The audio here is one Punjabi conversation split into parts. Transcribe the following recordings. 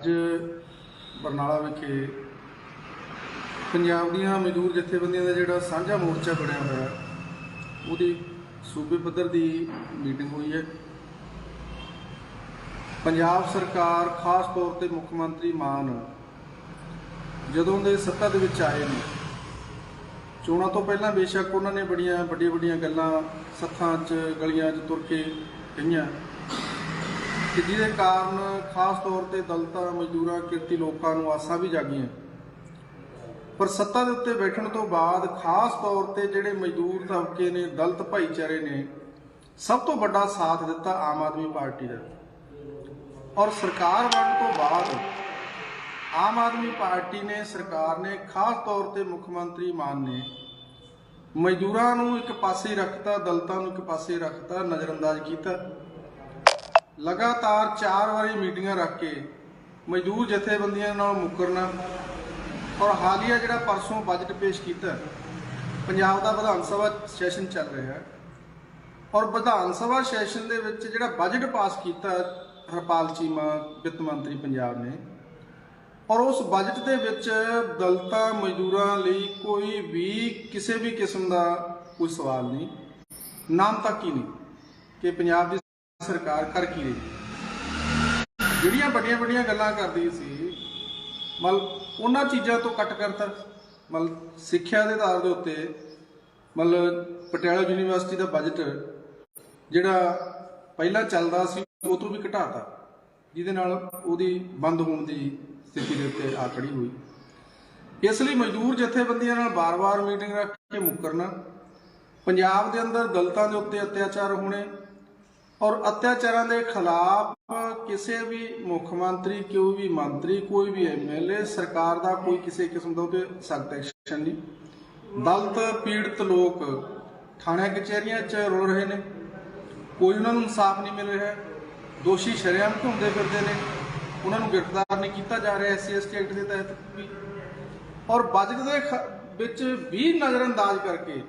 ਅੱਜ ਬਰਨਾਲਾ ਵਿਖੇ ਪੰਜਾਬ ਦੀਆਂ ਮਜ਼ਦੂਰ ਜਥੇਬੰਦੀਆਂ ਦਾ ਜਿਹੜਾ ਸਾਂਝਾ ਮੋਰਚਾ ਬਣਿਆ ਹੋਇਆ, ਉਹਦੀ ਸੂਬੇ ਪੱਧਰ ਦੀ ਮੀਟਿੰਗ ਹੋਈ ਹੈ। ਪੰਜਾਬ ਸਰਕਾਰ, ਖਾਸ ਤੌਰ ਤੇ ਮੁੱਖ ਮੰਤਰੀ ਮਾਨ, ਜਦੋਂ ਦੇ ਸੱਤਾ ਦੇ ਵਿੱਚ ਆਏ ਨੇ, ਚੋਣਾਂ ਤੋਂ ਪਹਿਲਾਂ ਬੇਸ਼ੱਕ ਉਹਨਾਂ ਨੇ ਬੜੀਆਂ ਵੱਡੀਆਂ ਵੱਡੀਆਂ ਗੱਲਾਂ ਸੱਥਾਂ 'ਚ, ਗਲੀਆਂ 'ਚ ਤੁਰ ਕੇ ਕਹੀਆਂ। ਕਿ ਜਿਹਦੇ ਕਾਰਨ ਖਾਸ ਤੌਰ ਤੇ ਦਲਤਾਂ, ਮਜ਼ਦੂਰਾਂ, ਕਿਰਤੀ ਲੋਕਾਂ ਨੂੰ ਆਸਾਂ ਵੀ ਜਾਗੀਆਂ। ਪਰ ਸੱਤਾ ਦੇ ਉੱਤੇ ਬੈਠਣ ਤੋਂ ਬਾਅਦ ਖਾਸ ਤੌਰ ਤੇ ਜਿਹੜੇ ਮਜ਼ਦੂਰ ਤਬਕੇ ਨੇ, ਦਲਤ ਭਾਈਚਾਰੇ ਨੇ, ਸਭ ਤੋਂ ਵੱਡਾ ਸਾਥ ਦਿੱਤਾ ਆਮ ਆਦਮੀ ਪਾਰਟੀ ਦਾ। ਔਰ ਸਰਕਾਰ ਬਣਨ ਤੋਂ ਬਾਅਦ ਆਮ ਆਦਮੀ ਪਾਰਟੀ ਨੇ, ਸਰਕਾਰ ਨੇ, ਖਾਸ ਤੌਰ ਤੇ ਮੁੱਖ ਮੰਤਰੀ ਮਾਨ ਨੇ ਮਜ਼ਦੂਰਾਂ ਨੂੰ ਇੱਕ ਪਾਸੇ ਰੱਖਤਾ, ਦਲਤਾਂ ਨੂੰ ਇੱਕ ਪਾਸੇ ਰੱਖਤਾ, ਨਜ਼ਰਅੰਦਾਜ਼ ਕੀਤਾ। ਲਗਾਤਾਰ 4 ਵਾਰੀ ਮੀਟਿੰਗਾਂ ਰੱਖ ਕੇ ਮਜ਼ਦੂਰ ਜਥੇਬੰਦੀਆਂ ਨਾਲ ਮੁਕਰਨਾ ਔਰ ਹਾਲੀਆ ਜਿਹੜਾ ਪਰਸੋਂ ਬਜਟ ਪੇਸ਼ ਕੀਤਾ, ਪੰਜਾਬ ਦਾ ਵਿਧਾਨ ਸਭਾ ਸੈਸ਼ਨ ਚੱਲ ਰਿਹਾ ਹੈ। ਔਰ ਵਿਧਾਨ ਸਭਾ ਸੈਸ਼ਨ ਦੇ ਵਿੱਚ ਜਿਹੜਾ ਬਜਟ ਪਾਸ ਕੀਤਾ ਹਰਪਾਲ ਚੀਮਾ, ਵਿੱਤ ਮੰਤਰੀ ਪੰਜਾਬ ਨੇ, ਔਰ ਉਸ ਬਜਟ ਦੇ ਵਿੱਚ ਦਲਿਤਾਂ, ਮਜ਼ਦੂਰਾਂ ਲਈ ਕੋਈ ਵੀ ਕਿਸੇ ਵੀ ਕਿਸਮ ਦਾ ਕੋਈ ਸਵਾਲ ਨਹੀਂ, ਨਾਮ ਤੱਕ ਹੀ ਨਹੀਂ ਕਿ ਪੰਜਾਬ ਦੀ ਸਰਕਾਰ ਕਰ ਕੀ ਰਹੀ ਜਿਹੜੀਆਂ ਵੱਡੀਆਂ ਵੱਡੀਆਂ ਗੱਲਾਂ ਕਰਦੀ ਸੀ, ਮਤਲਬ ਉਹਨਾਂ ਚੀਜ਼ਾਂ ਤੋਂ ਕੱਟ ਕਰਤਾ ਮਤਲਬ ਸਿੱਖਿਆ ਦੇ ਆਧਾਰ ਦੇ ਉੱਤੇ, ਮਤਲਬ ਪਟਿਆਲਾ ਯੂਨੀਵਰਸਿਟੀ ਦਾ ਬਜਟ ਜਿਹੜਾ ਪਹਿਲਾਂ ਚੱਲਦਾ ਸੀ, ਉਹ ਤੋਂ ਵੀ ਘਟਾਤਾ, ਜਿਹਦੇ ਨਾਲ ਉਹਦੀ ਬੰਦ ਹੋਣ ਦੀ ਸਥਿਤੀ ਦੇ ਉੱਤੇ ਆ ਖੜੀ ਹੋਈ। ਇਸ ਲਈ ਮਜ਼ਦੂਰ ਜਥੇਬੰਦੀਆਂ ਨਾਲ ਬਾਰ-ਬਾਰ ਮੀਟਿੰਗ ਰੱਖ ਕੇ ਮੁੱਕਰਨਾ, ਪੰਜਾਬ ਦੇ ਅੰਦਰ ਦਲਤਾਂ ਦੇ ਉੱਤੇ ਅਤਿਆਚਾਰ ਹੋਣੇ ਔਰ ਅਤਿਆਚਾਰਾਂ ਦੇ ਖਿਲਾਫ ਕਿਸੇ ਵੀ ਮੁੱਖ ਮੰਤਰੀ ਕੋਈ ਵੀ ਮੰਤਰੀ, ਕੋਈ ਵੀ ਐਮਐਲਏ ਸਰਕਾਰ ਦਾ ਕੋਈ ਕਿਸੇ ਕਿਸਮ ਦਾ ਉਹਦੇ ਸਖਤ ਐਕਸ਼ਨ ਨਹੀਂ। ਦਲਿਤ, ਪੀੜਤ ਲੋਕ ਥਾਣੇ ਕਚਹਿਰੀਆਂ 'ਚ ਰੁਲ ਰਹੇ ਨੇ। ਕੋਈ ਉਹਨਾਂ ਨੂੰ ਇਨਸਾਫ ਨਹੀਂ ਮਿਲ ਰਿਹਾ। ਦੋਸ਼ੀ ਸ਼ਰੇਆਮ ਘੁੰਮਦੇ ਫਿਰਦੇ ਨੇ। ਉਹਨਾਂ ਨੂੰ ਗ੍ਰਿਫਤਾਰ ਨਹੀਂ ਕੀਤਾ ਜਾ ਰਿਹਾ ਐਸਸੀ ਐਸਟੀ ਐਕਟ ਦੇ ਤਹਿਤ ਵੀ। ਔਰ ਬਜਟ ਦੇ ਵਿੱਚ ਵੀ ਨਜ਼ਰਅੰਦਾਜ਼ ਕਰਕੇ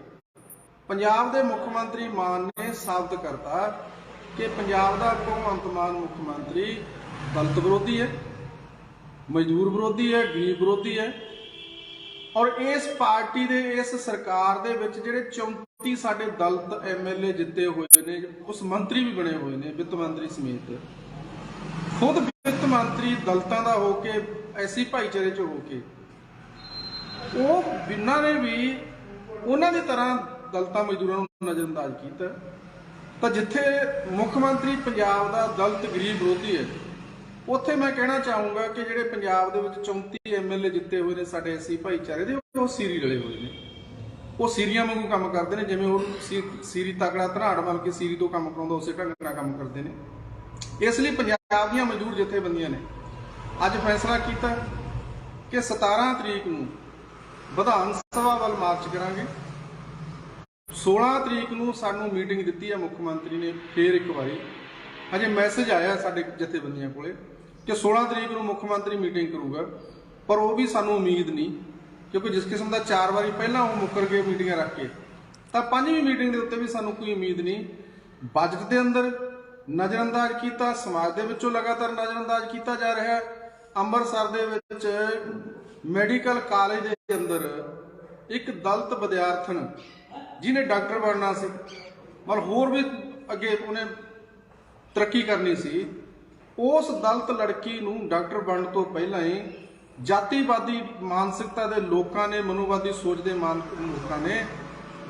ਪੰਜਾਬ ਦੇ ਮੁੱਖ ਮੰਤਰੀ ਮਾਨ ਨੇ ਸਾਬਤ ਕਰਤਾ ਕਿ ਪੰਜਾਬ ਦਾ ਭਗਵੰਤ ਮਾਨ ਮੁੱਖ ਮੰਤਰੀ ਦਲਿਤ ਵਿਰੋਧੀ ਹੈ, ਮਜ਼ਦੂਰ ਵਿਰੋਧੀ ਹੈ, ਗਰੀਬ ਵਿਰੋਧੀ ਹੈ। ਔਰ ਇਸ ਪਾਰਟੀ ਦੇ, ਇਸ ਸਰਕਾਰ ਦੇ ਵਿੱਚ ਜਿਹੜੇ 34 ਸਾਡੇ ਦਲਿਤ ਐਮਐਲਏ ਜਿੱਤੇ ਹੋਏ ਨੇ, ਉਸ ਮੰਤਰੀ ਵੀ ਬਣੇ ਹੋਏ ਨੇ, ਵਿੱਤ ਮੰਤਰੀ ਸਮੇਤ। ਖੁਦ ਵਿੱਤ ਮੰਤਰੀ ਦਲਤਾਂ ਦਾ ਹੋ ਕੇ, ਐਸੀ ਭਾਈਚਾਰੇ ਚ ਹੋ ਕੇ, ਉਹ ਬਿਨਾਂ ਨੇ ਵੀ ਉਹਨਾਂ ਦੀ ਤਰ੍ਹਾਂ ਦਲਤਾਂ ਮਜ਼ਦੂਰਾਂ ਨੂੰ ਨਜ਼ਰਅੰਦਾਜ਼ ਕੀਤਾ। ਤਾਂ ਜਿੱਥੇ ਮੁੱਖ ਮੰਤਰੀ ਪੰਜਾਬ ਦਾ ਦਲਿਤ ਗਰੀਬ ਵਿਰੋਧੀ ਹੈ, ਉੱਥੇ ਮੈਂ ਕਹਿਣਾ ਚਾਹੂੰਗਾ ਕਿ ਜਿਹੜੇ ਪੰਜਾਬ ਦੇ ਵਿੱਚ 34 ਐਮਐਲਏ ਜਿੱਤੇ ਹੋਏ ਨੇ ਸਾਡੇ ਐਸੀ ਭਾਈਚਾਰੇ ਦੇ, ਉਹ ਸੀਰੀ ਰਲੇ ਹੋਏ ਨੇ। ਉਹ ਸੀਰੀਆਂ ਵਾਂਗੂ ਕੰਮ ਕਰਦੇ ਨੇ, ਜਿਵੇਂ ਉਹ ਸੀਰੀ ਤਕੜਾ ਧਨਾੜ ਬਣ ਕੇ ਸੀਰੀ ਤੋਂ ਕੰਮ ਕਰਾਉਂਦਾ, ਉਸੇ ਢੰਗ ਨਾਲ ਕੰਮ ਕਰਦੇ ਨੇ। ਇਸ ਲਈ ਪੰਜਾਬ ਦੀਆਂ ਮਜ਼ਦੂਰ ਜਥੇਬੰਦੀਆਂ ਨੇ ਅੱਜ ਫੈਸਲਾ ਕੀਤਾ ਕਿ 17 ਤਰੀਕ ਨੂੰ ਵਿਧਾਨ ਸਭਾ ਵੱਲ ਮਾਰਚ ਕਰਾਂਗੇ। 16 ਤਰੀਕ ਨੂੰ ਸਾਨੂੰ ਮੀਟਿੰਗ ਦਿੱਤੀ ਹੈ ਮੁੱਖ ਮੰਤਰੀ ਨੇ, ਫੇਰ ਇੱਕ ਵਾਰੀ। ਅਜੇ ਮੈਸੇਜ ਆਇਆ ਸਾਡੇ ਜਥੇਬੰਦੀਆਂ ਕੋਲੇ ਕਿ 16 ਤਰੀਕ ਨੂੰ ਮੁੱਖ ਮੰਤਰੀ ਮੀਟਿੰਗ ਕਰੂਗਾ, ਪਰ ਉਹ ਵੀ ਸਾਨੂੰ ਉਮੀਦ ਨਹੀਂ, ਕਿਉਂਕਿ ਜਿਸ ਕਿਸਮ ਦਾ ਚਾਰ ਵਾਰੀ ਪਹਿਲਾਂ ਉਹ ਮੁੱਕਰ ਕੇ ਮੀਟਿੰਗਾਂ ਰੱਖ ਕੇ, ਤਾਂ ਪੰਜਵੀਂ ਮੀਟਿੰਗ ਦੇ ਉੱਤੇ ਵੀ ਸਾਨੂੰ ਕੋਈ ਉਮੀਦ ਨਹੀਂ। ਬਜਟ ਦੇ ਅੰਦਰ ਨਜ਼ਰਅੰਦਾਜ਼ ਕੀਤਾ, ਸਮਾਜ ਦੇ ਵਿੱਚੋਂ ਲਗਾਤਾਰ ਨਜ਼ਰਅੰਦਾਜ਼ ਕੀਤਾ ਜਾ ਰਿਹਾ। ਹੈ ਅੰਮ੍ਰਿਤਸਰ ਦੇ ਵਿੱਚ ਮੈਡੀਕਲ ਕਾਲਜ ਦੇ ਅੰਦਰ ਇੱਕ ਦਲਤ ਵਿਦਿਆਰਥਣ ਜਿਹਨੇ ਡਾਕਟਰ ਬਣਨਾ ਸੀ। ਮਤਲਬ ਹੋਰ ਵੀ ਅੱਗੇ ਉਹਨੇ ਤਰੱਕੀ ਕਰਨੀ ਸੀ। ਉਸ ਦਲਤ ਲੜਕੀ ਨੂੰ ਡਾਕਟਰ ਬਣਨ ਤੋਂ ਪਹਿਲਾਂ ਹੀ ਜਾਤੀਵਾਦੀ ਮਾਨਸਿਕਤਾ ਦੇ ਲੋਕਾਂ ਨੇ, ਮਨੋਵਾਦੀ ਸੋਚ ਦੇ ਮਾਨ, ਲੋਕਾਂ ਨੇ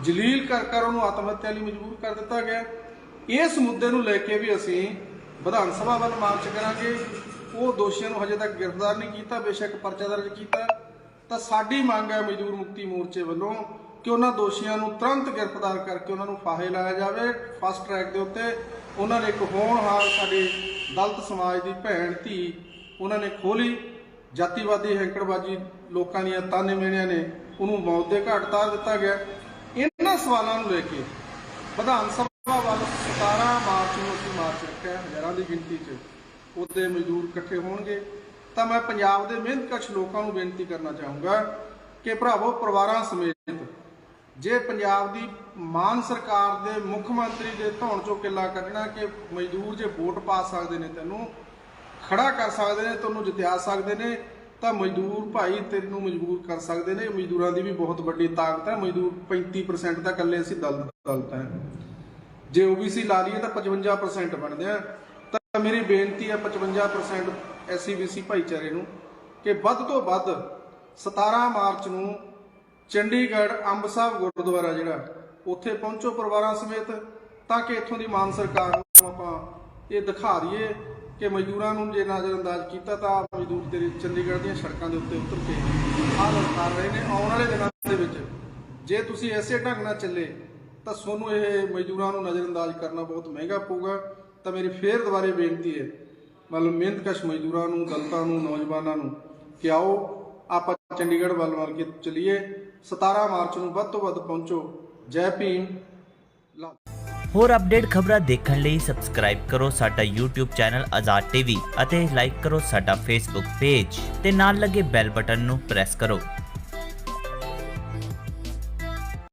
ਜਲੀਲ ਕਰ ਕਰ ਉਹਨੂੰ ਆਤਮ ਹੱਤਿਆ ਲਈ ਮਜਬੂਰ ਕਰ ਦਿੱਤਾ ਗਿਆ। ਇਸ ਮੁੱਦੇ ਨੂੰ ਲੈ ਕੇ ਵੀ ਅਸੀਂ ਵਿਧਾਨ ਸਭਾ ਵੱਲ ਮਾਰਚ ਕਰਾਂਗੇ। ਉਹ ਦੋਸ਼ੀਆਂ ਨੂੰ ਹਜੇ ਤੱਕ ਗ੍ਰਿਫਤਾਰ ਨਹੀਂ ਕੀਤਾ, ਬੇਸ਼ੱਕ ਪਰਚਾ ਦਰਜ ਕੀਤਾ। ਤਾਂ ਸਾਡੀ ਮੰਗ ਹੈ ਮਜ਼ਦੂਰ ਮੁਕਤੀ ਮੋਰਚੇ ਵੱਲੋਂ ਕਿ ਉਹਨਾਂ ਦੋਸ਼ੀਆਂ ਨੂੰ ਤੁਰੰਤ ਗ੍ਰਿਫਤਾਰ ਕਰਕੇ ਉਹਨਾਂ ਨੂੰ ਫਾਹੇ ਲਾਇਆ ਜਾਵੇ। ਫਸਟ ਟਰੈਕ ਦੇ ਉੱਤੇ ਉਹਨਾਂ ਨੇ ਇੱਕ ਹੋਣਹਾਰ ਸਾਡੇ ਦਲਿਤ ਸਮਾਜ ਦੀ ਭੈਣ ਧੀ ਉਹਨਾਂ ਨੇ ਖੋਲੀ ਜਾਤੀਵਾਦੀ ਹੈਂਕੜਬਾਜੀ ਲੋਕਾਂ ਦੀਆਂ ਤਾਨੇ ਮੇਣਿਆਂ ਨੇ ਉਹਨੂੰ ਮੌਤ ਦੇ ਘਾਟ ਉਤਾਰ ਦਿੱਤਾ ਗਿਆ। ਇਹਨਾਂ ਸਵਾਲਾਂ ਨੂੰ ਲੈ ਕੇ ਵਿਧਾਨ ਸਭਾ ਵੱਲ 17 ਮਾਰਚ ਨੂੰ ਅਸੀਂ ਮਾਰਚ ਰੱਖਿਆ ਹਜ਼ਾਰਾਂ ਦੀ ਗਿਣਤੀ 'ਚ। ਉਹਦੇ ਮਜ਼ਦੂਰ ਇਕੱਠੇ ਹੋਣਗੇ। ਤਾਂ ਮੈਂ ਪੰਜਾਬ ਦੇ ਮਿਹਨਤਕਸ਼ ਲੋਕਾਂ ਨੂੰ ਬੇਨਤੀ ਕਰਨਾ ਚਾਹੂੰਗਾ ਕਿ ਭਰਾਵੋ, ਪਰਿਵਾਰਾਂ ਸਮੇਤ ਜੇ ਪੰਜਾਬ ਦੀ ਮਾਨ ਸਰਕਾਰ ਦੇ ਮੁੱਖ ਮੰਤਰੀ ਦੇ ਧੌਣ ਚੋਂ ਕਿੱਲਾ ਕੱਢਣਾ ਕਿ ਮਜ਼ਦੂਰ ਜੇ ਵੋਟ ਪਾ ਸਕਦੇ ਨੇ ਤੈਨੂੰ, ਖੜਾ ਕਰ ਸਕਦੇ ਨੇ, ਤੈਨੂੰ ਜਿੱਤਿਆ ਸਕਦੇ ਨੇ, ਤਾਂ ਮਜ਼ਦੂਰ ਭਾਈ ਤੈਨੂੰ ਮਜਬੂਰ ਕਰ ਸਕਦੇ ਨੇ। ਮਜ਼ਦੂਰਾਂ ਦੀ ਵੀ ਬਹੁਤ ਵੱਡੀ ਤਾਕਤ ਹੈ। ਮਜ਼ਦੂਰ 35% ਤਾਂ ਇਕੱਲੇ ਅਸੀਂ ਦਲ ਦਲਤ ਹੈ। ਜੇ OBC ਲਾ ਲਈਏ ਤਾਂ 55% ਬਣਦੇ ਆ। ਤਾਂ ਮੇਰੀ ਬੇਨਤੀ ਹੈ 55% SC BC ਭਾਈਚਾਰੇ ਨੂੰ ਕਿ ਵੱਧ ਤੋਂ ਵੱਧ 17 ਮਾਰਚ ਨੂੰ ਚੰਡੀਗੜ੍ਹ ਅੰਬ ਸਾਹਿਬ ਗੁਰਦੁਆਰਾ ਜਿਹੜਾ, ਉੱਥੇ ਪਹੁੰਚੋ ਪਰਿਵਾਰਾਂ ਸਮੇਤ, ਤਾਂ ਕਿ ਇੱਥੋਂ ਦੀ ਮਾਨ ਸਰਕਾਰ ਨੂੰ ਆਪਾਂ ਇਹ ਦਿਖਾ ਦਈਏ ਕਿ ਮਜ਼ਦੂਰਾਂ ਨੂੰ ਜੇ ਨਜ਼ਰਅੰਦਾਜ਼ ਕੀਤਾ ਤਾਂ ਮਜ਼ਦੂਰ ਤੇਰੇ ਚੰਡੀਗੜ੍ਹ ਦੀਆਂ ਸੜਕਾਂ ਦੇ ਉੱਤੇ ਉਤਰ ਕੇ ਆਹ ਕਰ ਰਹੇ ਨੇ। ਆਉਣ ਵਾਲੇ ਦਿਨਾਂ ਦੇ ਵਿੱਚ ਜੇ ਤੁਸੀਂ ਐਸੇ ਢੰਗ ਨਾਲ ਚੱਲੇ, ਤਾਂ ਤੁਹਾਨੂੰ ਇਹ ਮਜ਼ਦੂਰਾਂ ਨੂੰ ਨਜ਼ਰਅੰਦਾਜ਼ ਕਰਨਾ ਬਹੁਤ ਮਹਿੰਗਾ ਪਊਗਾ। ਤਾਂ ਮੇਰੀ ਫੇਰ ਦੁਬਾਰੇ ਬੇਨਤੀ ਹੈ, ਮਤਲਬ ਮਿਹਨਤਕਸ਼ ਮਜ਼ਦੂਰਾਂ ਨੂੰ, ਦਲਤਾਂ ਨੂੰ, ਨੌਜਵਾਨਾਂ ਨੂੰ ਕਿ ਆਓ, ਆਪਾਂ ਚੰਡੀਗੜ੍ਹ ਵੱਲ ਵੱਲ ਕੇ ਚੱਲੀਏ। 17 ਮਾਰਚ ਨੂੰ ਵੱਧ ਤੋਂ ਵੱਧ ਪਹੁੰਚੋ। ਜੈ ਭੀਮ। ਹੋਰ ਅਪਡੇਟ ਖਬਰਾਂ ਦੇਖਣ ਲਈ ਸਬਸਕ੍ਰਾਈਬ ਕਰੋ ਸਾਡਾ YouTube ਚੈਨਲ ਆਜ਼ਾਦ ਟੀਵੀ ਅਤੇ ਲਾਈਕ ਕਰੋ ਸਾਡਾ Facebook ਪੇਜ ਤੇ ਨਾਲ ਲੱਗੇ ਬੈਲ ਬਟਨ ਨੂੰ ਪ੍ਰੈਸ ਕਰੋ।